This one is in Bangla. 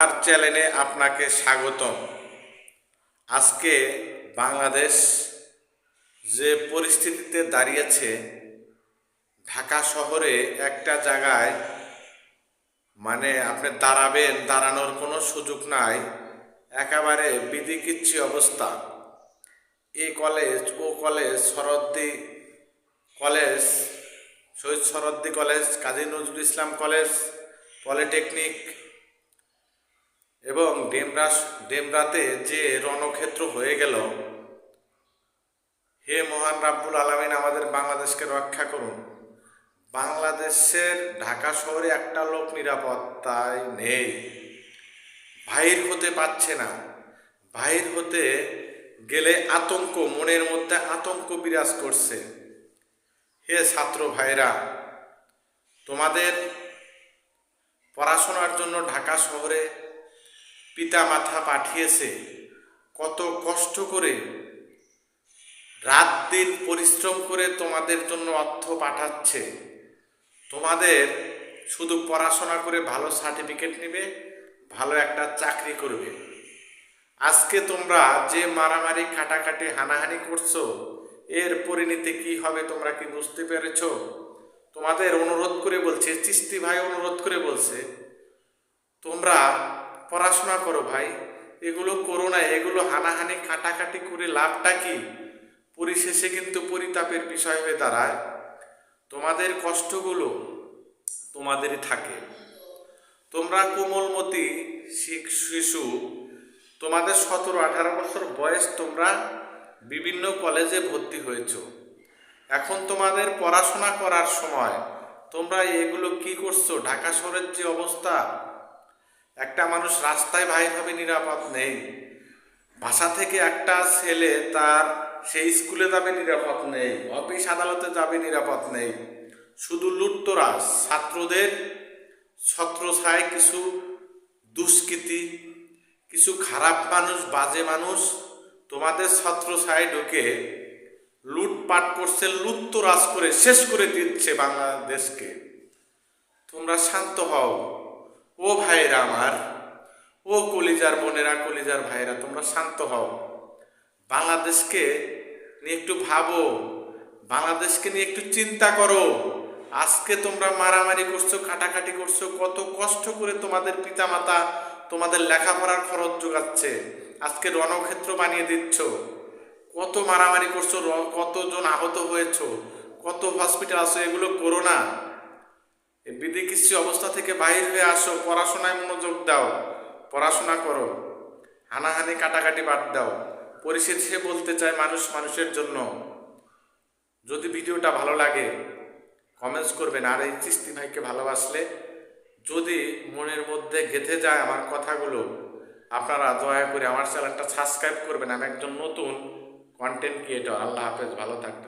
আমার চ্যানেলে আপনাকে স্বাগতম। আজকে বাংলাদেশ যে পরিস্থিতিতে দাঁড়িয়েছে, ঢাকা শহরে একটা জায়গায় মানে আপনি দাঁড়াবেন, দাঁড়ানোর কোনো সুযোগ নাই, একেবারে বিদিকিচ্ছি অবস্থা। এ কলেজ, ও college Sharaddi college, Shahid Sharaddi college, Kazi Nazrul Islam college, polytechnic এবং ডেমরাস ডেমরাতে যে রণক্ষেত্র হয়ে গেল, হে মহান রাব্বুল আলমিন, আমাদের বাংলাদেশকে রক্ষা করুন। বাংলাদেশের ঢাকা শহরে একটা লোক নিরাপত্তায় নেই। বাহির হতে পারছে না। বাহির হতে গেলে আতঙ্ক, মনের মধ্যে আতঙ্ক বিরাজ করছে। হে ছাত্র ভাইরা, তোমাদের পড়াশোনার জন্য ঢাকা শহরে পিতা মাথা পাঠিয়েছে, কত কষ্ট করে রাত দিন পরিশ্রম করে তোমাদের জন্য অর্থ পাঠাচ্ছে। তোমাদের শুধু পড়াশোনা করে ভালো সার্টিফিকেট নেবে, ভালো একটা চাকরি করবে। আজকে তোমরা যে মারামারি কাটাকাটি হানাহানি করছ, এর পরিণতি কি হবে তোমরা কি বুঝতে পেরেছ? তোমাদের অনুরোধ করে বলছে, চিস্তি ভাই অনুরোধ করে বলছে, তোমরা পড়াশোনা করো ভাই। এগুলো করো না, এগুলো হানাহানি কাটাকাটি করে লাভটা কি? পরিশেষে কিন্তু পরিতাপের বিষয় হয়ে দাঁড়ায়। তোমাদের কষ্টগুলো তোমাদেরই থাকে। তোমরা কোমলমতি শিশু, তোমাদের সতেরো আঠারো বছর বয়স তোমরা বিভিন্ন কলেজে ভর্তি হয়েছো। এখন তোমাদের পড়াশোনা করার সময় তোমরা এগুলো কি করছ? ঢাকা শহরের যে অবস্থা একটা মানুষ রাস্তায় হবে, নিরাপদ নেই। বাসা থেকে একটা ছেলে তার সেই স্কুলে যাবে, নিরাপদ নেই। অফিস আদালতে যাবে, নিরাপদ নেই। শুধু লুটতরাজ ছাত্রদের ছত্রছায় কিছু দুষ্কৃতি, কিছু খারাপ মানুষ, বাজে মানুষ তোমাদের ছত্রছায় ঢুকে লুটপাট করছে, লুটতরাজ করে, শেষ করে দিচ্ছে বাংলাদেশকে। তোমরা শান্ত হও। ও ভাইরা আমার, ও কলিজার বোনেরা, কলিজার ভাইরা তোমরা শান্ত হও। বাংলাদেশকে নিয়ে একটু ভাবো, বাংলাদেশকে নিয়ে একটু চিন্তা করো। আজকে তোমরা মারামারি করছ, কাটাকাটি করছ, কত কষ্ট করে তোমাদের পিতামাতা তোমাদের লেখাপড়ার খরচ যোগাচ্ছে, আজকে রণক্ষেত্র বানিয়ে দিচ্ছ। কত মারামারি করছ কতজন আহত হয়েছ, কত হসপিটাল আছো, এগুলো করো না। এই বিদিকিচ্ছি অবস্থা থেকে বাহির হয়ে আসো, পড়াশোনায় মনোযোগ দাও, পড়াশোনা করো, হানাহানি কাটাকাটি বাদ দাও। পরিশেষে বলতে চায় মানুষ মানুষের জন্য। যদি ভিডিওটা ভালো লাগে কমেন্টস করবেন। আর এই চিস্তি ভাইকে ভালোবাসলে, যদি মনের মধ্যে গেঁথে যায় আমার কথাগুলো, আপনারা দয়া করে আমার চ্যানেলটা সাবস্ক্রাইব করবেন। আমি একজন নতুন কন্টেন্ট ক্রিয়েটর আল্লাহ হাফেজ, ভালো থাকবেন।